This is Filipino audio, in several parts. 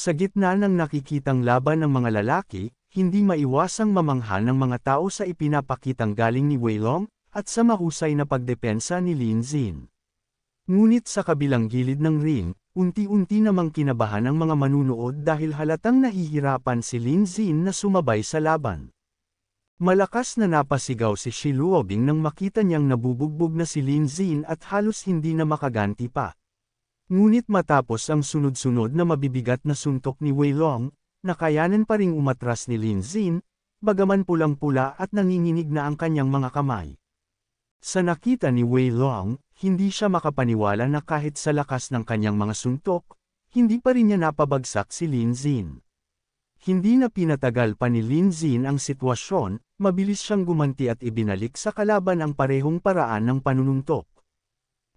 Sa gitna ng nakikitang laban ng mga lalaki, hindi maiwasang mamangha ng mga tao sa ipinapakitang galing ni Weilong, at sa mahusay na pagdepensa ni Lin Zin. Ngunit sa kabilang gilid ng ring, unti-unti namang kinabahan ang mga manunood dahil halatang nahihirapan si Lin Zin na sumabay sa laban. Malakas na napasigaw si Shi Luobing nang makita niyang nabubugbog na si Lin Zin at halos hindi na makaganti pa. Ngunit matapos ang sunod-sunod na mabibigat na suntok ni Wei Long, nakayanan pa ring umatras ni Lin Zin, bagaman pulang-pula at nanginginig na ang kanyang mga kamay. Sa nakita ni Wei Long, hindi siya makapaniwala na kahit sa lakas ng kanyang mga suntok, hindi pa rin niya napabagsak si Lin Zin. Hindi na pinatagal pa ni Lin Zin ang sitwasyon, mabilis siyang gumanti at ibinalik sa kalaban ang parehong paraan ng panununtok.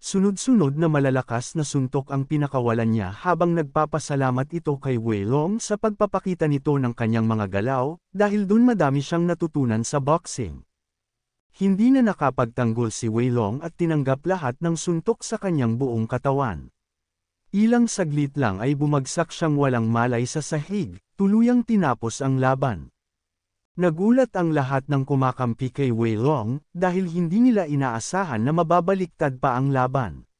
Sunod-sunod na malalakas na suntok ang pinakawalan niya habang nagpapasalamat ito kay Wei Long sa pagpapakita nito ng kanyang mga galaw, dahil dun madami siyang natutunan sa boxing. Hindi na nakapagtanggol si Wei Long at tinanggap lahat ng suntok sa kanyang buong katawan. Ilang saglit lang ay bumagsak siyang walang malay sa sahig, tuluyang tinapos ang laban. Nagulat ang lahat ng kumakampi kay Wei Long dahil hindi nila inaasahan na mababaliktad pa ang laban.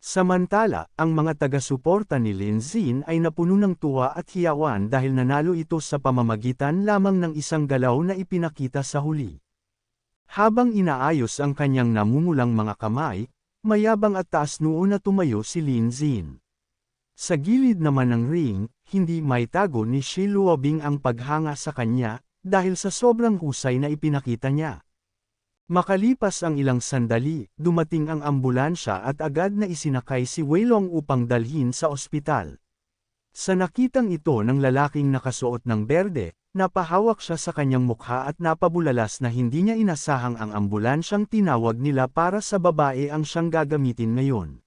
Samantala, ang mga taga-suporta ni Lin Zin ay napuno ng tuwa at hiyawan dahil nanalo ito sa pamamagitan lamang ng isang galaw na ipinakita sa huli. Habang inaayos ang kanyang namumulang mga kamay, mayabang at taas noon na tumayo si Lin Zin. Sa gilid naman ng ring, hindi maitago ni Shi Luobing ang paghanga sa kanya, dahil sa sobrang husay na ipinakita niya. Makalipas ang ilang sandali, dumating ang ambulansya at agad na isinakay si Weilong upang dalhin sa ospital. Sa nakitang ito ng lalaking nakasuot ng berde, napahawak siya sa kanyang mukha at napabulalas na hindi niya inasahang ang ambulansyang tinawag nila para sa babae ang siyang gagamitin ngayon.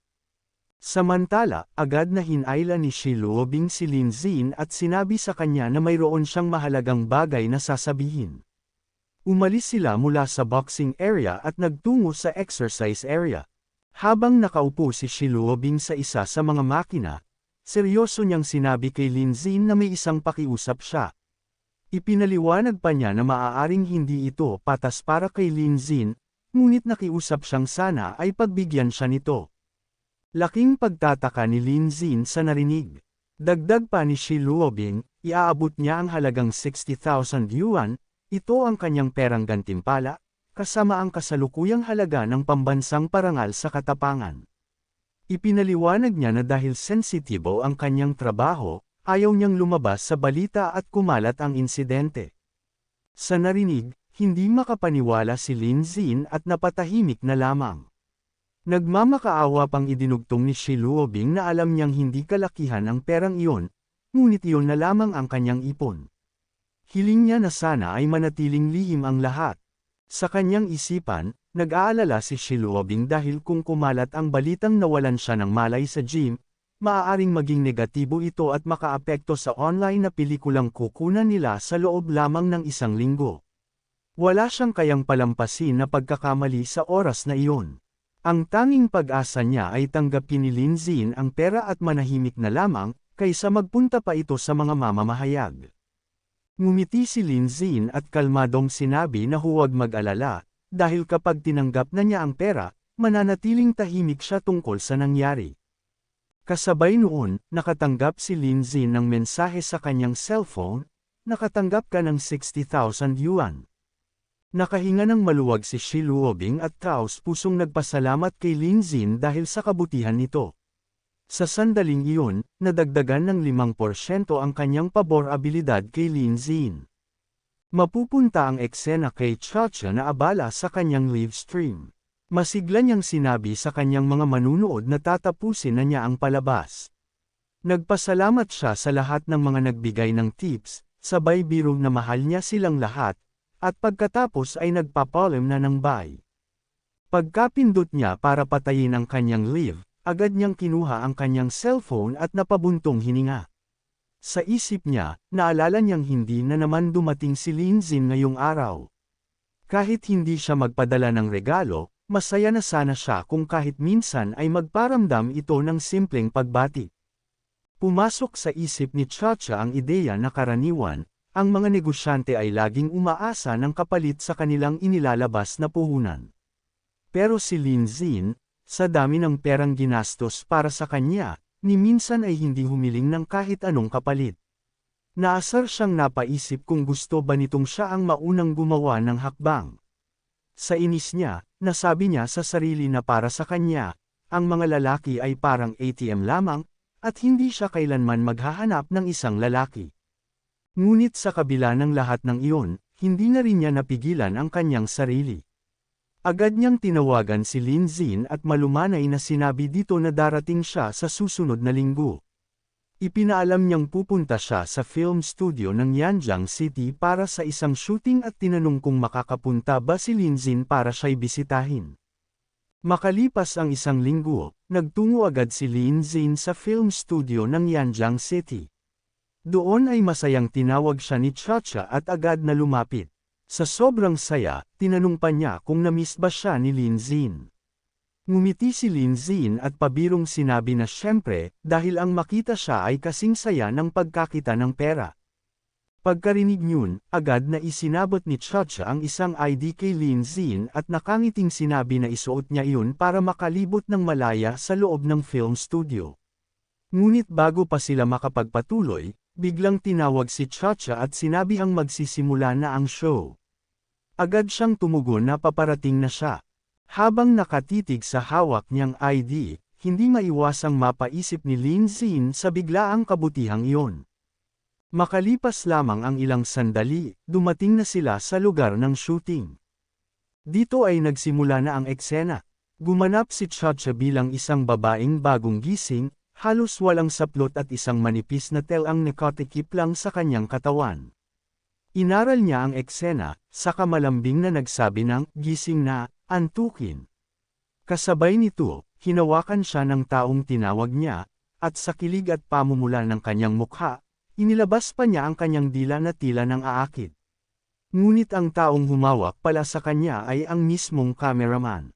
Samantala, agad na hinayla ni Shiluobing si Lin Zin at sinabi sa kanya na mayroon siyang mahalagang bagay na sasabihin. Umalis sila mula sa boxing area at nagtungo sa exercise area. Habang nakaupo si Shiluobing sa isa sa mga makina, seryoso niyang sinabi kay Lin Zin na may isang pakiusap siya. Ipinaliwanag pa niya na maaaring hindi ito patas para kay Lin Zin, ngunit nakiusap siyang sana ay pagbigyan siya nito. Laking pagtataka ni Lin Zin sa narinig. Dagdag pa ni Shi Luobing, iaabot niya ang halagang 60,000 yuan, ito ang kanyang perang gantimpala, kasama ang kasalukuyang halaga ng pambansang parangal sa katapangan. Ipinaliwanag niya na dahil sensitibo ang kanyang trabaho, ayaw niyang lumabas sa balita at kumalat ang insidente. Sa narinig, hindi makapaniwala si Lin Zin at napatahimik na lamang. Nagmamakaawa pang idinugtong ni Shiluobing na alam niyang hindi kalakihan ang perang iyon, ngunit iyon na lamang ang kanyang ipon. Hiling niya na sana ay manatiling lihim ang lahat. Sa kanyang isipan, nag-aalala si Shiluobing dahil kung kumalat ang balitang nawalan siya ng malay sa gym, maaaring maging negatibo ito at makaapekto sa online na pelikulang kukunan nila sa loob lamang ng isang linggo. Wala siyang kayang palampasin na pagkakamali sa oras na iyon. Ang tanging pag-asa niya ay tanggapin ni Lin Zin ang pera at manahimik na lamang, kaysa magpunta pa ito sa mga mamamahayag. Ngumiti si Lin Zin at kalmadong sinabi na huwag mag-alala, dahil kapag tinanggap na niya ang pera, mananatiling tahimik siya tungkol sa nangyari. Kasabay noon, nakatanggap si Lin Zin ng mensahe sa kanyang cellphone, nakatanggap ka ng 60,000 yuan. Nakahinga ng maluwag si Shi Luobing at taos pusong nagpasalamat kay Lin Zin dahil sa kabutihan nito. Sa sandaling iyon, nadagdagan ng 5% ang kanyang pabor abilidad kay Lin Zin. Mapupunta ang eksena kay Chacha na abala sa kanyang live stream. Masigla niyang sinabi sa kanyang mga manunood na tatapusin na niya ang palabas. Nagpasalamat siya sa lahat ng mga nagbigay ng tips, sabay biro na mahal niya silang lahat, at pagkatapos ay nagpapalim na ng buy. Pagkapindot niya para patayin ang kanyang live, agad niyang kinuha ang kanyang cellphone at napabuntong hininga. Sa isip niya, naalala niyang hindi na naman dumating si Linzin ngayong araw. Kahit hindi siya magpadala ng regalo, masaya na sana siya kung kahit minsan ay magparamdam ito ng simpleng pagbati. Pumasok sa isip ni Chacha ang ideya na karaniwan, ang mga negosyante ay laging umaasa ng kapalit sa kanilang inilalabas na puhunan. Pero si Lin Zin, sa dami ng perang ginastos para sa kanya, ni minsan ay hindi humiling ng kahit anong kapalit. Naasar siyang napaisip kung gusto ba nitong siya ang maunang gumawa ng hakbang. Sa inis niya, nasabi niya sa sarili na para sa kanya, ang mga lalaki ay parang ATM lamang, at hindi siya kailanman maghahanap ng isang lalaki. Ngunit sa kabila ng lahat ng iyon, hindi na rin niya napigilan ang kanyang sarili. Agad niyang tinawagan si Lin Zin at malumanay na sinabi dito na darating siya sa susunod na linggo. Ipinaalam niyang pupunta siya sa film studio ng Yanjiang City para sa isang shooting at tinanong kung makakapunta ba si Lin Zin para siya'y bisitahin. Makalipas ang isang linggo, nagtungo agad si Lin Zin sa film studio ng Yanjiang City. Doon ay masayang tinawag siya ni Chacha at agad na lumapit. Sa sobrang saya, tinanong pa niya kung namiss ba siya ni Lin Zin. Ngumiti si Lin Zin at pabirong sinabi na syempre, dahil ang makita siya ay kasing saya ng pagkakita ng pera. Pagkarinig niyon, agad na isinabot ni Chacha ang isang ID kay Lin Zin at nakangiting sinabi na isuot niya iyon para makalibot ng malaya sa loob ng film studio. Ngunit bago pa sila makapagpatuloy, biglang tinawag si Chacha at sinabi ang magsisimula na ang show. Agad siyang tumugon na paparating na siya. Habang nakatitig sa hawak niyang ID, hindi maiwasang mapaisip ni Lin Zin sa biglaang kabutihang iyon. Makalipas lamang ang ilang sandali, dumating na sila sa lugar ng shooting. Dito ay nagsimula na ang eksena. Gumanap si Chacha bilang isang babaeng bagong gising, halos walang saplot at isang manipis na tel ang nakatikip lang sa kanyang katawan. Inaral niya ang eksena, saka malambing na nagsabi ng, gising na, antukin. Kasabay nito, hinawakan siya ng taong tinawag niya, at sa kilig at pamumula ng kanyang mukha, Inilabas pa niya ang kanyang dila na tila ng aakit. Ngunit ang taong humawak pala sa kanya ay ang mismong cameraman.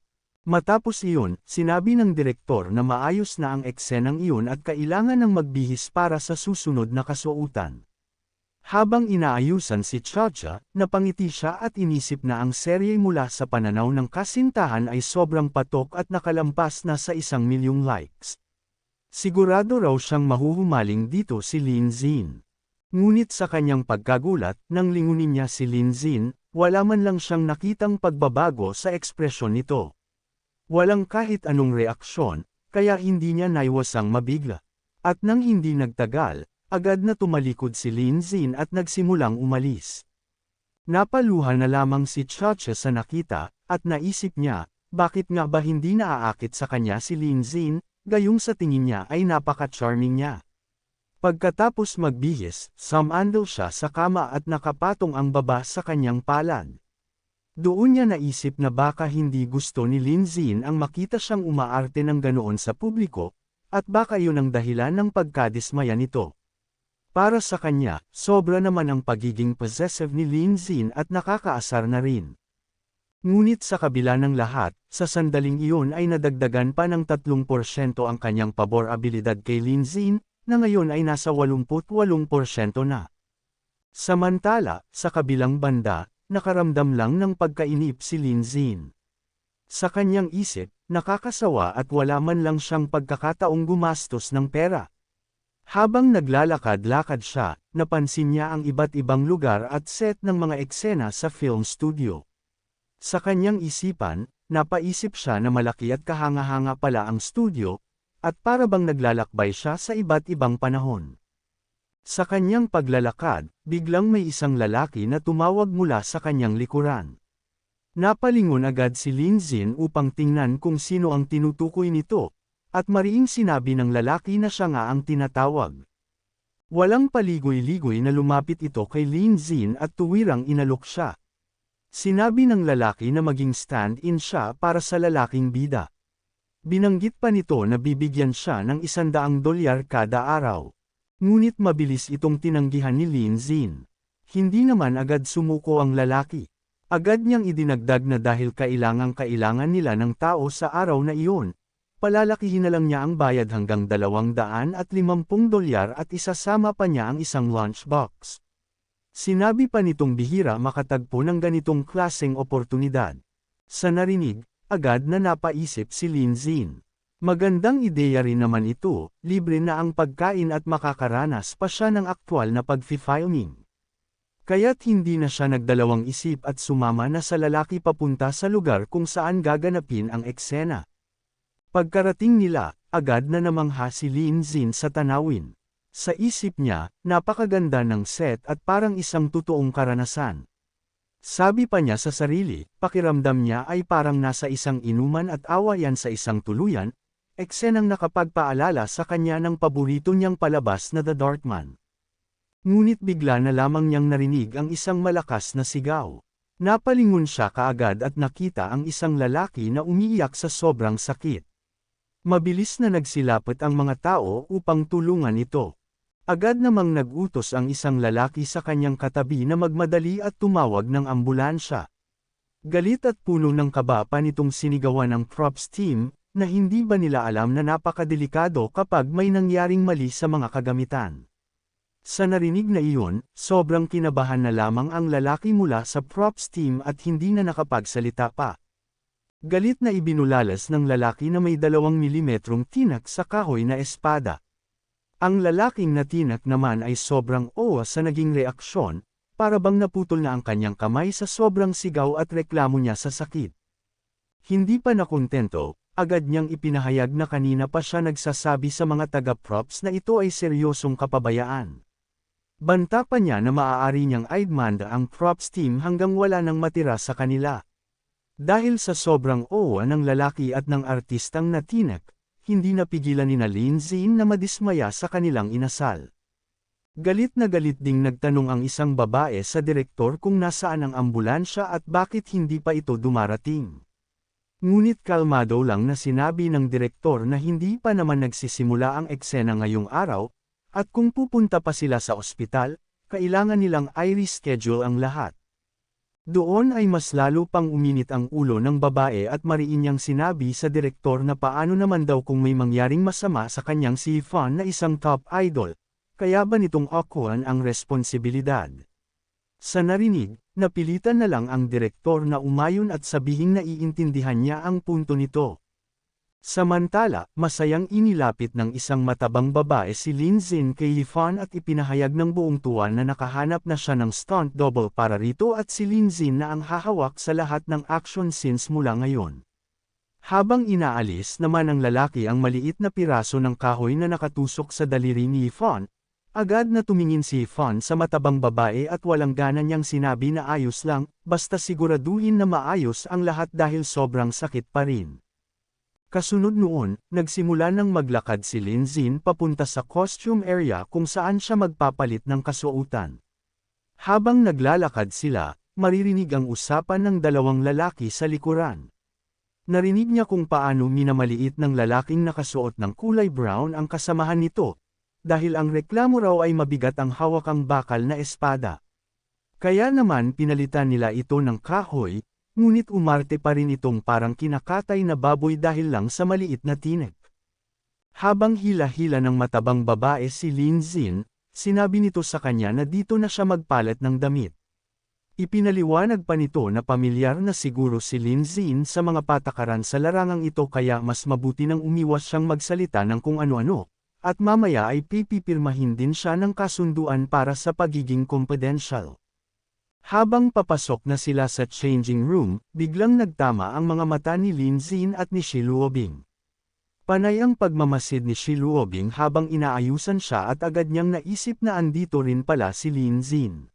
Matapos iyon, sinabi ng direktor na maayos na ang eksenang iyon at kailangan ng magbihis para sa susunod na kasuotan. Habang inaayusan si Chacha, napangiti siya at inisip na ang serye mula sa pananaw ng kasintahan ay sobrang patok at nakalampas na sa isang milyong likes. Sigurado raw siyang mahuhumaling dito si Lin Zin. Ngunit sa kanyang pagkagulat, nang lingunin niya si Lin Zin, wala man lang siyang nakitang pagbabago sa ekspresyon nito. Walang kahit anong reaksyon, kaya hindi niya naiwasang mabigla. At nang hindi nagtagal, agad na tumalikod si Lin Zin at nagsimulang umalis. Napaluha na lamang si Chacha sa nakita, at naisip niya, bakit nga ba hindi naaakit sa kanya si Lin Zin, gayong sa tingin niya ay napaka-charming niya. Pagkatapos magbihis, samandal siya sa kama at nakapatong ang baba sa kanyang palad. Doon niya naisip na baka hindi gusto ni Lin Zin ang makita siyang umaarte ng ganoon sa publiko, at baka yun ang dahilan ng pagkadismaya nito. Para sa kanya, sobra naman ang pagiging possessive ni Lin Zin at nakakaasar na rin. Ngunit sa kabila ng lahat, sa sandaling iyon ay nadagdagan pa ng 3% ang kanyang pabor abilidad kay Lin Zin, na ngayon ay nasa 88% na. Samantala, sa kabilang banda, nakaramdam lang ng pagkainip si Lin Zin. Sa kanyang isip, nakakasawa at wala man lang siyang pagkakataong gumastos ng pera. Habang naglalakad-lakad siya, napansin niya ang iba't ibang lugar at set ng mga eksena sa film studio. Sa kanyang isipan, napaisip siya na malaki at kahanga-hanga pala ang studio, at para bang naglalakbay siya sa iba't ibang panahon. Sa kanyang paglalakad, biglang may isang lalaki na tumawag mula sa kanyang likuran. Napalingon agad si Lin Zin upang tingnan kung sino ang tinutukoy nito, at mariing sinabi ng lalaki na siya nga ang tinatawag. Walang paligoy-ligoy na lumapit ito kay Lin Zin at tuwirang inalok siya. Sinabi ng lalaki na maging stand-in siya para sa lalaking bida. Binanggit pa nito na bibigyan siya ng isandaang dolyar kada araw. Ngunit mabilis itong tinanggihan ni Lin Zin. Hindi naman agad sumuko ang lalaki. Agad niyang idinagdag na dahil kailangang kailangan nila ng tao sa araw na iyon, palalakihin na lang niya ang bayad hanggang 250 dolyar at isasama pa niya ang isang lunchbox. Sinabi pa nitong bihira makatagpo ng ganitong klaseng oportunidad. Sa narinig, agad na napaisip si Linzin. Magandang ideya rin naman ito, libre na ang pagkain at makakaranas pa siya ng aktwal na pag-filming. Kaya't hindi na siya nagdalawang isip at sumama na sa lalaki papunta sa lugar kung saan gaganapin ang eksena. Pagkarating nila, agad na namangha si Lin Zin sa tanawin. Sa isip niya, napakaganda ng set at parang isang totoong karanasan. Sabi pa niya sa sarili, pakiramdam niya ay parang nasa isang inuman at awayan sa isang tuluyan, eksenang nakapagpaalala sa kanya ng paborito niyang palabas na The Darkman. Ngunit bigla na lamang niyang narinig ang isang malakas na sigaw. Napalingon siya kaagad at nakita ang isang lalaki na umiiyak sa sobrang sakit. Mabilis na nagsilapit ang mga tao upang tulungan ito. Agad namang nagutos ang isang lalaki sa kanyang katabi na magmadali at tumawag ng ambulansya. Galit at puno ng kaba pa nitong sinigawan ng props team, na hindi ba nila alam na napakadelikado kapag may nangyaring mali sa mga kagamitan. Sa narinig na iyon, sobrang kinabahan na lamang ang lalaki mula sa props team at hindi na nakapagsalita pa. Galit na ibinulalas ng lalaki na may dalawang milimetrong tinak sa kahoy na espada. Ang lalaking natinak naman ay sobrang owa sa naging reaksyon, para bang naputol na ang kanyang kamay sa sobrang sigaw at reklamo niya sa sakit. Hindi pa nakontento, agad niyang ipinahayag na kanina pa siya nagsasabi sa mga taga-props na ito ay seryosong kapabayaan. Banta pa niya na maaari niyang aidmanda ang props team hanggang wala nang matira sa kanila. Dahil sa sobrang owa ng lalaki at ng artistang natinak, hindi napigilan ni Lindsay na madismaya sa kanilang inasal. Galit na galit ding nagtanong ang isang babae sa direktor kung nasaan ang ambulansya at bakit hindi pa ito dumarating. Ngunit kalmado lang na sinabi ng direktor na hindi pa naman nagsisimula ang eksena ngayong araw, at kung pupunta pa sila sa ospital, kailangan nilang i-reschedule ang lahat. Doon ay mas lalo pang uminit ang ulo ng babae at mariin niyang sinabi sa direktor na paano naman daw kung may mangyaring masama sa kanyang si Fan na isang top idol, kaya ba nitong akuan ang responsibilidad? Sa narinig, napilitan na lang ang direktor na umayon at sabihing naiintindihan niya ang punto nito. Samantala, masayang inilapit ng isang matabang babae si Lin Zin kay Yifan at ipinahayag ng buong tuwan na nakahanap na siya ng stunt double para rito at si Lin Zin na ang hahawak sa lahat ng action scenes mula ngayon. Habang inaalis naman ng lalaki ang maliit na piraso ng kahoy na nakatusok sa daliri ni Yifan, Agad na tumingin si Fon sa matabang babae at walang gana niyang sinabi na ayos lang, basta siguraduhin na maayos ang lahat dahil sobrang sakit pa rin. Kasunod noon, nagsimula nang maglakad si Linzin papunta sa costume area kung saan siya magpapalit ng kasuotan. Habang naglalakad sila, maririnig ang usapan ng dalawang lalaki sa likuran. Narinig niya kung paano minamaliit ng lalaking nakasuot ng kulay brown ang kasamahan nito, dahil ang reklamo raw ay mabigat ang hawakang bakal na espada. Kaya naman pinalitan nila ito ng kahoy, ngunit umarte pa rin itong parang kinakatay na baboy dahil lang sa maliit na tinik. Habang hila-hila ng matabang babae si Lin Zin, sinabi nito sa kanya na dito na siya magpalat ng damit. Ipinaliwanag pa nito na pamilyar na siguro si Lin Zin sa mga patakaran sa larangang ito kaya mas mabuti nang umiwas siyang magsalita ng kung ano-ano, at mamaya ay pipipirmahin din siya ng kasunduan para sa pagiging confidential. Habang papasok na sila sa changing room, biglang nagtama ang mga mata ni Lin Zin at ni Shiluobing. Panay ang pagmamasid ni Shiluobing habang inaayusan siya at agad niyang naisip na andito rin pala si Lin Zin.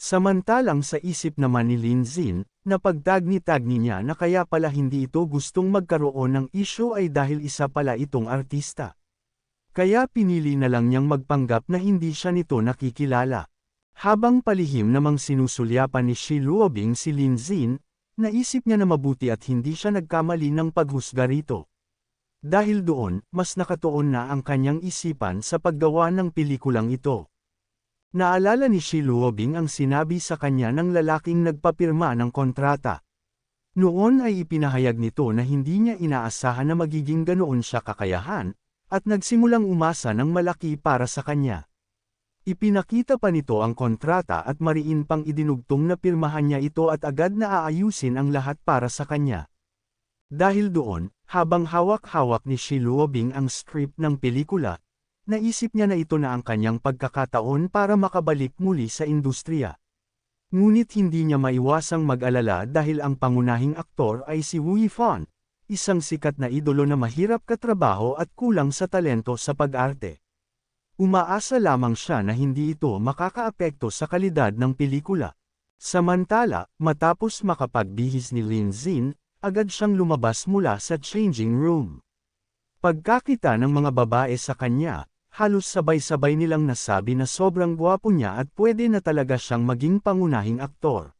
Samantalang sa isip naman ni Lin Zin, napagtagni-tagni niya na kaya pala hindi ito gustong magkaroon ng isyo ay dahil isa pala itong artista. Kaya pinili na lang niyang magpanggap na hindi siya nito nakikilala. Habang palihim namang sinusulyapan ni Shi Luobing si Lin Zin, naisip niya na mabuti at hindi siya nagkamali ng paghusga rito. Dahil doon, mas nakatuon na ang kanyang isipan sa paggawa ng pelikulang ito. Naalala ni Shi Luobing ang sinabi sa kanya ng lalaking nagpapirma ng kontrata. Noon ay ipinahayag nito na hindi niya inaasahan na magiging ganoon siya kakayahan, at nagsimulang umasa ng malaki para sa kanya. Ipinakita pa nito ang kontrata at mariin pang idinugtong na pirmahan niya ito at agad na aayusin ang lahat para sa kanya. Dahil doon, habang hawak-hawak ni Shiluobing ang script ng pelikula, naisip niya na ito na ang kanyang pagkakataon para makabalik muli sa industriya. Ngunit hindi niya maiwasang mag-alala dahil ang pangunahing aktor ay si Wu Yifan, isang sikat na idolo na mahirap katrabaho at kulang sa talento sa pag-arte. Umaasa lamang siya na hindi ito makakaapekto sa kalidad ng pelikula. Samantala, matapos makapagbihis ni Lin Zin, agad siyang lumabas mula sa changing room. Pagkakita ng mga babae sa kanya, halos sabay-sabay nilang nasabi na sobrang gwapo niya at pwede na talaga siyang maging pangunahing aktor.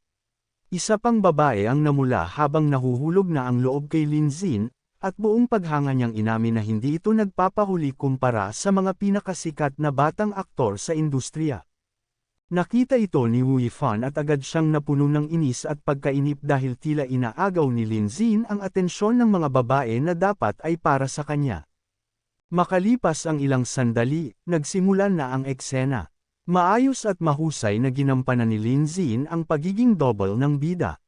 Isa pang babae ang namula habang nahuhulog na ang loob kay Lin Zin, at buong paghanga niyang inamin na hindi ito nagpapahuli kumpara sa mga pinakasikat na batang aktor sa industriya. Nakita ito ni Wu Yifan at agad siyang napuno ng inis at pagkainip dahil tila inaagaw ni Lin Zin ang atensyon ng mga babae na dapat ay para sa kanya. Makalipas ang ilang sandali, nagsimula na ang eksena. Maayos at mahusay na ginampanan ni Lin Zin ang pagiging double ng bida.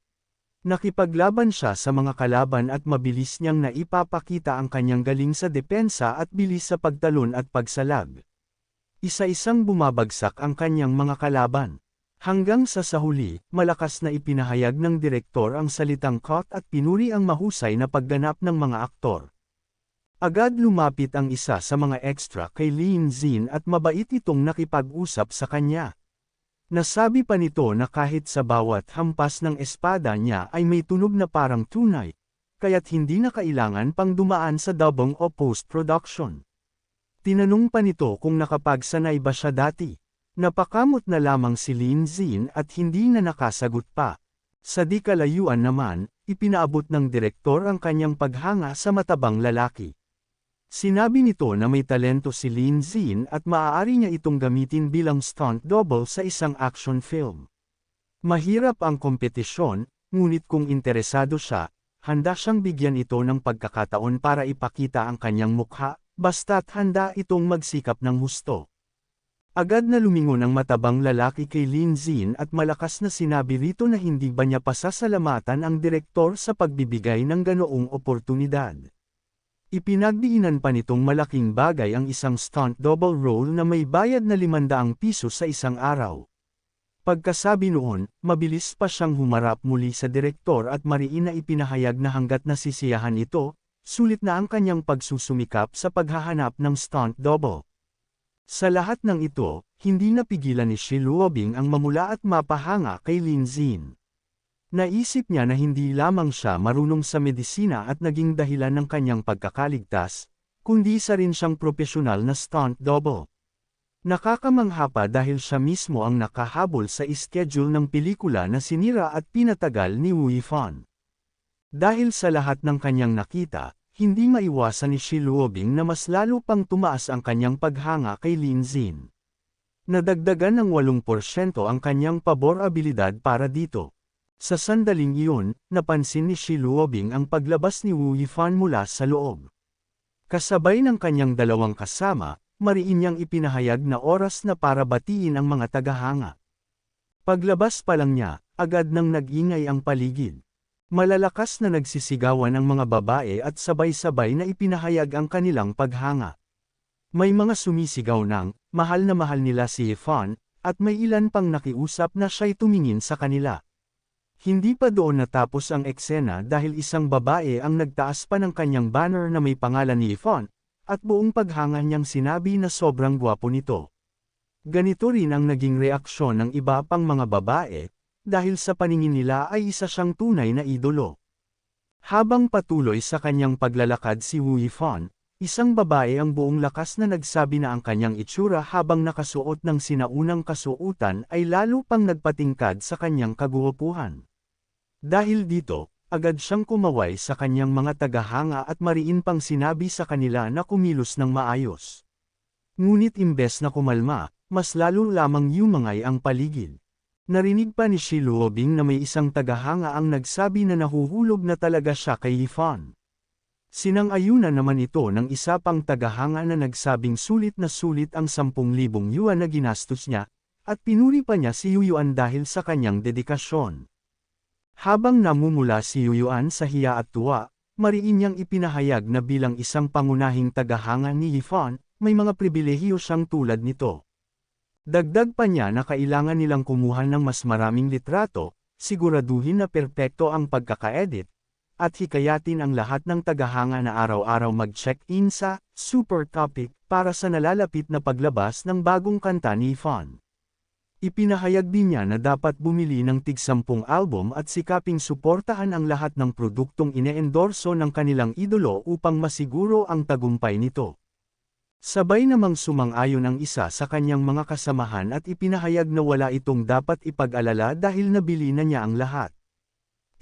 Nakipaglaban siya sa mga kalaban at mabilis niyang naipapakita ang kanyang galing sa depensa at bilis sa pagtalon at pagsalag. Isa-isang bumabagsak ang kanyang mga kalaban. Hanggang sa sa huli, malakas na ipinahayag ng direktor ang salitang cut at pinuri ang mahusay na pagganap ng mga aktor. Agad lumapit ang isa sa mga extra kay Lin Zin at mabait itong nakipag-usap sa kanya. Nasabi pa nito na kahit sa bawat hampas ng espada niya ay may tunog na parang tunay, kaya't hindi na kailangan pang dumaan sa dabong o post-production. Tinanong pa nito kung nakapagsanay ba siya dati. Napakamot na lamang si Lin Zin at hindi na nakasagot pa. Sa di kalayuan naman, ipinaabot ng direktor ang kanyang paghanga sa matabang lalaki. Sinabi nito na may talento si Lin Zin at maaari niya itong gamitin bilang stunt double sa isang action film. Mahirap ang kompetisyon, ngunit kung interesado siya, handa siyang bigyan ito ng pagkakataon para ipakita ang kanyang mukha, basta't handa itong magsikap ng husto. Agad na lumingon ang matabang lalaki kay Lin Zin at malakas na sinabi rito na hindi ba niya pasasalamatan ang direktor sa pagbibigay ng ganoong oportunidad. Ipinagdiinan pa nitong malaking bagay ang isang stunt double role na may bayad na 500 piso sa isang araw. Pagkasabi noon, mabilis pa siyang humarap muli sa direktor at mariin na ipinahayag na hanggat nasisiyahan ito, sulit na ang kanyang pagsusumikap sa paghahanap ng stunt double. Sa lahat ng ito, hindi napigilan ni Shiluobing ang mamula at mapahanga kay Lin Zin. Naisip niya na hindi lamang siya marunong sa medisina at naging dahilan ng kanyang pagkakaligtas, kundi sa rin siyang profesional na stunt double. Nakakamangha pa dahil siya mismo ang nakahabol sa schedule ng pelikula na sinira at pinatagal ni Wu Yifan. Dahil sa lahat ng kanyang nakita, hindi maiwasan ni Shiluobing na mas lalo pang tumaas ang kanyang paghanga kay Lin Zin. Nadagdagan ng 8% ang kanyang pabor abilidad para dito. Sa sandaling iyon, napansin ni Shiluobing ang paglabas ni Wu Yifan mula sa loob. Kasabay ng kanyang dalawang kasama, mariin niyang ipinahayag na oras na para batiin ang mga tagahanga. Paglabas pa lang niya, agad nang nag-ingay ang paligid. Malalakas na nagsisigawan ang mga babae at sabay-sabay na ipinahayag ang kanilang paghanga. May mga sumisigaw ng, mahal na mahal nila si Yifan, at may ilan pang nakiusap na siya'y tumingin sa kanila. Hindi pa doon natapos ang eksena dahil isang babae ang nagtaas pa ng kanyang banner na may pangalan ni Yvonne, at buong paghanga niyang sinabi na sobrang gwapo nito. Ganito rin ang naging reaksyon ng iba pang mga babae, dahil sa paningin nila ay isa siyang tunay na idolo. Habang patuloy sa kanyang paglalakad si Wu Yifan, isang babae ang buong lakas na nagsabi na ang kanyang itsura habang nakasuot ng sinaunang kasuotan ay lalo pang nagpatingkad sa kanyang kaguwapuhan. Dahil dito, agad siyang kumaway sa kanyang mga tagahanga at mariin pang sinabi sa kanila na kumilos ng maayos. Ngunit imbes na kumalma, mas lalo lamang yumangay ang paligid. Narinig pa ni Shi Luobing na may isang tagahanga ang nagsabi na nahuhulog na talaga siya kay Yifan. Sinang-ayunan naman ito ng isa pang tagahanga na nagsabing sulit na sulit ang 10,000 yuan na ginastos niya, at pinuri pa niya si Yuyuan dahil sa kanyang dedikasyon. Habang namumula si Yuyuan sa hiya at tuwa, mariin niyang ipinahayag na bilang isang pangunahing tagahanga ni Yifan, may mga pribilehiyo siyang tulad nito. Dagdag pa niya na kailangan nilang kumuha ng mas maraming litrato, siguraduhin na perpekto ang pagkaka-edit, at hikayatin ang lahat ng tagahanga na araw-araw mag-check-in sa Super Topic para sa nalalapit na paglabas ng bagong kanta ni Yifan. Ipinahayag din niya na dapat bumili ng tig-sampung album at sikaping suportahan ang lahat ng produktong ine-endorso ng kanilang idolo upang masiguro ang tagumpay nito. Sabay namang sumang-ayon ang isa sa kanyang mga kasamahan at ipinahayag na wala itong dapat ipag-alala dahil nabili na niya ang lahat.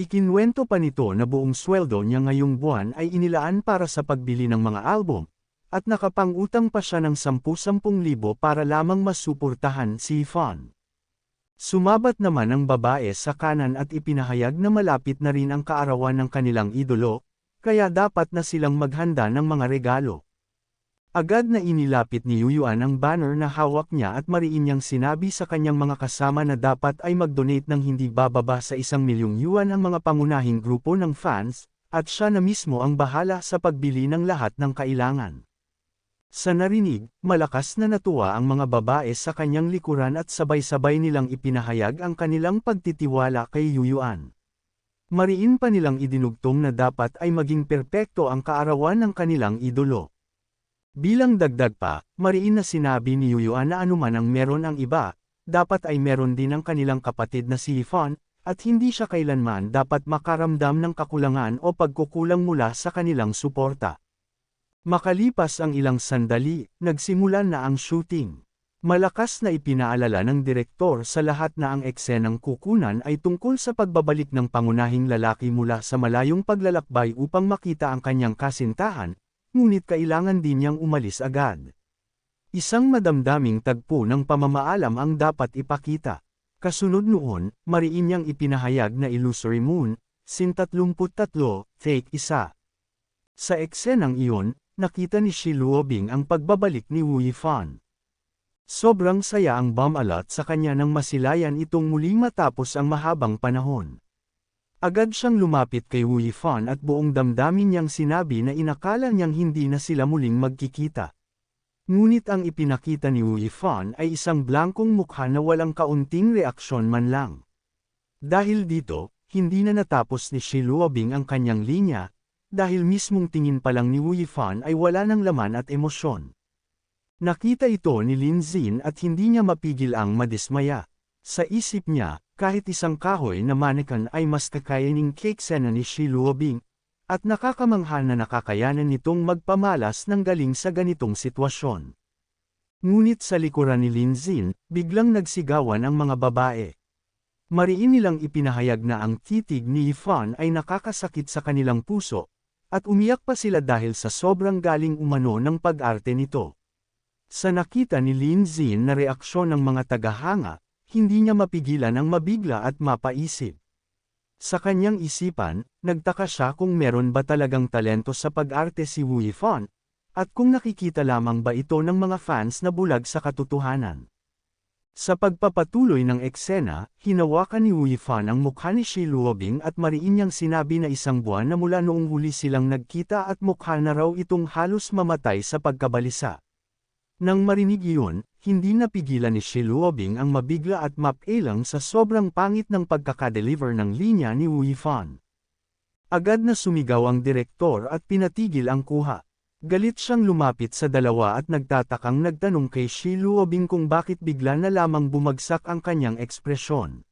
Ikinwento pa nito na buong sweldo niya ngayong buwan ay inilaan para sa pagbili ng mga album, at nakapangutang pa siya ng 10-10,000 para lamang masuportahan si Yvonne. Sumabat naman ang babae sa kanan at ipinahayag na malapit na rin ang kaarawan ng kanilang idolo, kaya dapat na silang maghanda ng mga regalo. Agad na inilapit ni Yuyuan ang banner na hawak niya at mariin niyang sinabi sa kanyang mga kasama na dapat ay mag-donate ng hindi bababa sa isang milyong yuan ang mga pangunahing grupo ng fans, at siya na mismo ang bahala sa pagbili ng lahat ng kailangan. Sa narinig, malakas na natuwa ang mga babae sa kanyang likuran at sabay-sabay nilang ipinahayag ang kanilang pagtitiwala kay Yuyuan. Mariin pa nilang idinugtong na dapat ay maging perpekto ang kaarawan ng kanilang idolo. Bilang dagdag pa, mariin na sinabi ni Yuyuan na anuman ang meron ang iba, dapat ay meron din ang kanilang kapatid na si Yifan, at hindi siya kailanman dapat makaramdam ng kakulangan o pagkukulang mula sa kanilang suporta. Makalipas ang ilang sandali, nagsimula na ang shooting. Malakas na ipinaalala ng direktor sa lahat na ang eksenang kukunan ay tungkol sa pagbabalik ng pangunahing lalaki mula sa malayong paglalakbay upang makita ang kanyang kasintahan, ngunit kailangan din niyang umalis agad. Isang madamdaming tagpo ng pamamaalam ang dapat ipakita. Kasunod noon, mariin niyang ipinahayag na Illusory Moon, Sin 33, Take 1. Sa eksenang iyon, nakita ni Shi Luobing ang pagbabalik ni Wu Yifan. Sobrang saya ang bomb alert sa kanya nang masilayan itong muling matapos ang mahabang panahon. Agad siyang lumapit kay Wu Yifan at buong damdamin niyang sinabi na inakala niyang hindi na sila muling magkikita. Ngunit ang ipinakita ni Wu Yifan ay isang blankong mukha na walang kaunting reaksyon man lang. Dahil dito, hindi na natapos ni Shi Luobing ang kanyang linya, dahil mismong tingin pa lang ni Wu Yifan ay wala ng laman at emosyon. Nakita ito ni Lin Zin at hindi niya mapigil ang madismaya. Sa isip niya, kahit isang kahoy na manikan ay mas kakayaning cake sena ni Shi Luobing, at nakakamangha na nakakayanan nitong magpamalas ng galing sa ganitong sitwasyon. Ngunit sa likuran ni Lin Zin, biglang nagsigawan ang mga babae. Mariin nilang ipinahayag na ang titig ni Yifan ay nakakasakit sa kanilang puso, at umiyak pa sila dahil sa sobrang galing umano ng pag-arte nito. Sa nakita ni Lin Zin na reaksyon ng mga tagahanga, hindi niya mapigilan ang mabigla at mapaisip. Sa kanyang isipan, nagtaka siya kung meron ba talagang talento sa pag-arte si Wu Yifan, at kung nakikita lamang ba ito ng mga fans na bulag sa katotohanan. Sa pagpapatuloy ng eksena, hinawakan ni Wu Yifan ang mukha ni Shi Luobing at mariin niyang sinabi na isang buwan na mula noong huli silang nagkita at mukha na raw itong halos mamatay sa pagkabalisa. Nang marinig iyon, hindi napigilan ni Shiluobing ang mabigla at mapailang sa sobrang pangit ng pagkakadeliver ng linya ni Wu Yifan. Agad na sumigaw ang direktor at pinatigil ang kuha. Galit siyang lumapit sa dalawa at nagtatakang nagtanong kay Shiluobing kung bakit bigla na lamang bumagsak ang kanyang ekspresyon.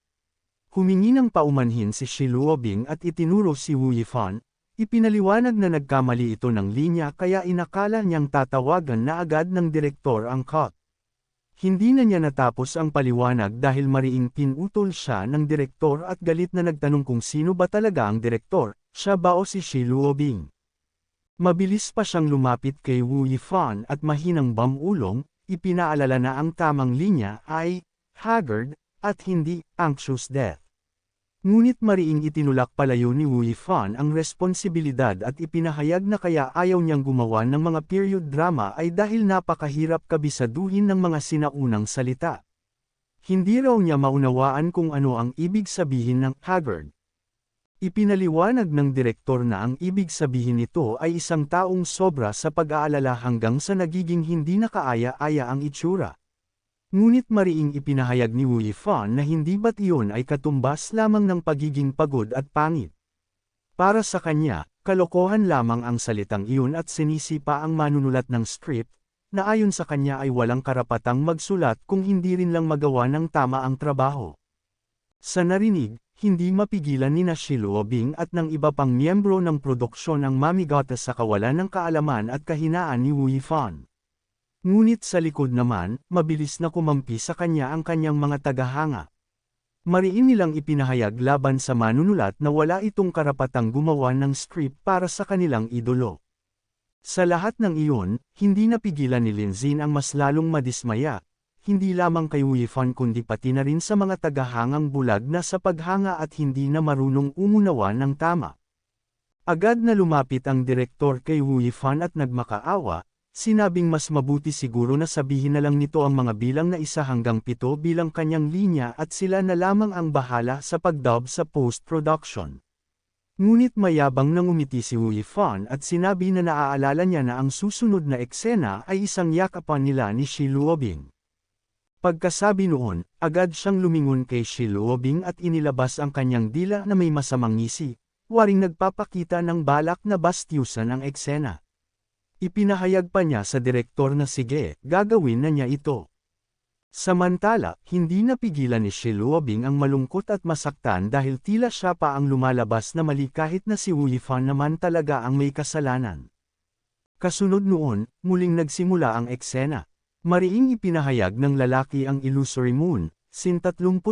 Humingi ng paumanhin si Shiluobing at itinuro si Wu Yifan, Ipinaliwanag na nagkamali ito ng linya kaya inakala niyang tatawagan na agad ng direktor ang cut. Hindi na niya natapos ang paliwanag dahil mariing pinutol siya ng direktor at galit na nagtanong kung sino ba talaga ang direktor, siya ba o si Shi Luobing. Mabilis pa siyang lumapit kay Wu Yifan at mahinang bamulong, ipinaalala na ang tamang linya ay, haggard, at hindi anxious death. Ngunit mariing itinulak palayo ni Wu Yifan ang responsibilidad at ipinahayag na kaya ayaw niyang gumawa ng mga period drama ay dahil napakahirap kabisaduhin ng mga sinaunang salita. Hindi raw niya maunawaan kung ano ang ibig sabihin ng haggard. Ipinaliwanag ng direktor na ang ibig sabihin nito ay isang taong sobra sa pag-aalala hanggang sa nagiging hindi nakaaya-aya ang itsura. Ngunit mariing ipinahayag ni Wu Yifan na hindi ba't iyon ay katumbas lamang ng pagiging pagod at pangit. Para sa kanya, kalokohan lamang ang salitang iyon at sinisipa ang manunulat ng script, na ayon sa kanya ay walang karapatang magsulat kung hindi rin lang magawa ng tama ang trabaho. Sa narinig, hindi mapigilan ni Nashiluobing at ng iba pang miyembro ng produksyon ang mamigata sa kawalan ng kaalaman at kahinaan ni Wu Yifan. Ngunit sa likod naman, mabilis na kumampi sa kanya ang kanyang mga tagahanga. Mariin nilang ipinahayag laban sa manunulat na wala itong karapatang gumawa ng script para sa kanilang idolo. Sa lahat ng iyon, hindi napigilan ni Linzin ang mas lalong madismaya, hindi lamang kay Wifan kundi pati na rin sa mga tagahangang bulag na sa paghanga at hindi na marunong umunawa ng tama. Agad na lumapit ang direktor kay Wifan at nagmakaawa, Sinabing mas mabuti siguro na sabihin na lang nito ang mga bilang na isa hanggang pito bilang kanyang linya at sila na lamang ang bahala sa pagdub sa post-production. Ngunit mayabang nang umiti si Wu Yifan at sinabi na naaalala niya na ang susunod na eksena ay isang yakapan nila ni Shi Luobing. Pagkasabi noon, agad siyang lumingon kay Shi Luobing at inilabas ang kanyang dila na may masamang ngisi, waring nagpapakita ng balak na bastyusan ang eksena. Ipinahayag pa niya sa direktor na sige, gagawin na niya ito. Samantala, hindi napigilan ni Shiluobing ang malungkot at masaktan dahil tila siya pa ang lumalabas na mali kahit na si Wu Yifan naman talaga ang may kasalanan. Kasunod noon, muling nagsimula ang eksena. Mariing ipinahayag ng lalaki ang illusory moon, sin 33,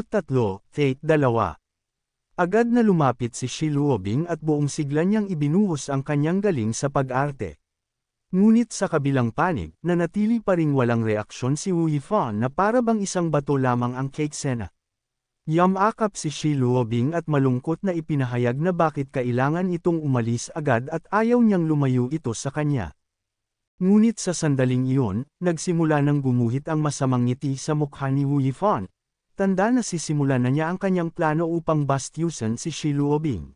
Fate 2. Agad na lumapit si Shiluobing at buong sigla niyang ibinuhos ang kanyang galing sa pag-arte. Ngunit sa kabilang panig, nanatili pa ring walang reaksyon si Wu Yifan na para bang isang bato lamang ang cake sena. Yamakap si Shi Luobing at malungkot na ipinahayag na bakit kailangan itong umalis agad at ayaw niyang lumayo ito sa kanya. Ngunit sa sandaling iyon, nagsimula ng gumuhit ang masamang ngiti sa mukha ni Wu Yifan. Tanda na sisimula na niya ang kanyang plano upang bastyusan si Shi Luobing.